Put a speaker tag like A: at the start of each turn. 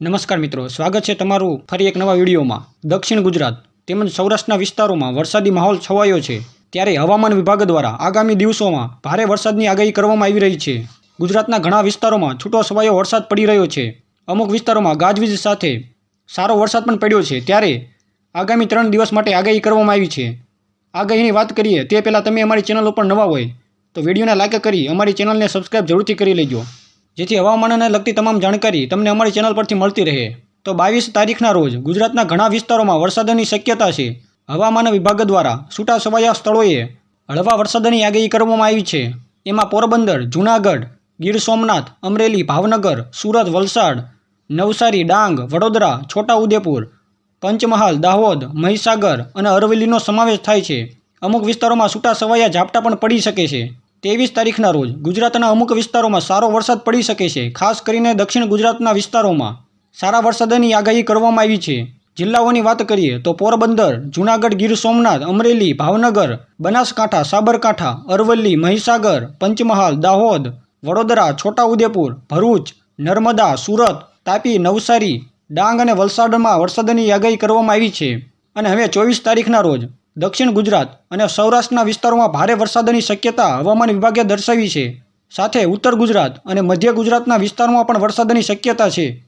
A: નમસ્કાર મિત્રો, સ્વાગત છે તમારું ફરી એક નવા વિડીયોમાં. દક્ષિણ ગુજરાત તેમજ સૌરાષ્ટ્રના વિસ્તારોમાં વરસાદી માહોલ છવાયો છે. ત્યારે હવામાન વિભાગ દ્વારા આગામી દિવસોમાં ભારે વરસાદની આગાહી કરવામાં આવી રહી છે. ગુજરાતના ઘણા વિસ્તારોમાં છૂટો છવાયો વરસાદ પડી રહ્યો છે. અમુક વિસ્તારોમાં ગાજવીજ સાથે સારો વરસાદ પણ પડ્યો છે. ત્યારે આગામી ત્રણ દિવસ માટે આગાહી કરવામાં આવી છે. આગાહીની વાત કરીએ તે પહેલાં તમે અમારી ચેનલ ઉપર નવા હોય તો વિડીયોને લાઈક કરી અમારી ચેનલને સબસ્ક્રાઇબ જરૂરથી કરી લેજો. જેથી હવામાનને લગતી તમામ જાણકારી તમને અમારી ચેનલ પરથી મળતી રહે. તો બાવીસ તારીખના રોજ ગુજરાતના ઘણા વિસ્તારોમાં વરસાદની શક્યતા છે. હવામાન વિભાગ દ્વારા છૂટા છવાયા સ્થળોએ હળવા વરસાદની આગાહી કરવામાં આવી છે. એમાં પોરબંદર, જૂનાગઢ, ગીર સોમનાથ, અમરેલી, ભાવનગર, સુરત, વલસાડ, નવસારી, ડાંગ, વડોદરા, છોટાઉદેપુર, પંચમહાલ, દાહોદ, મહીસાગર અને અરવલ્લીનો સમાવેશ થાય છે. અમુક વિસ્તારોમાં છૂટા છવાયા ઝાપટા પણ પડી શકે છે. ત્રેવીસ તારીખના રોજ ગુજરાતના અમુક વિસ્તારોમાં સારો વરસાદ પડી શકે છે, ખાસ કરીને દક્ષિણ ગુજરાતના વિસ્તારોમાં. સારા વરસાદની આગાહી કરવામાં આવી છે. જિલ્લાઓની વાત કરીએ તો પોરબંદર, જૂનાગઢ ગીર સોમનાથ, અમરેલી, ભાવનગર, બનાસકાંઠા, સાબરકાંઠા, અરવલ્લી, મહીસાગર, પંચમહાલ, દાહોદ, વડોદરા, છોટાઉદેપુર, ભરૂચ, નર્મદા, સુરત, તાપી, નવસારી, ડાંગ અને વલસાડમાં વરસાદની આગાહી કરવામાં આવી છે. અને હવે ચોવીસ તારીખના રોજ દક્ષિણ ગુજરાત અને સૌરાષ્ટ્રના વિસ્તારોમાં ભારે વરસાદની શક્યતા હવામાન વિભાગે દર્શાવી છે. સાથે ઉત્તર ગુજરાત અને મધ્ય ગુજરાતના વિસ્તારોમાં પણ વરસાદની શક્યતા છે.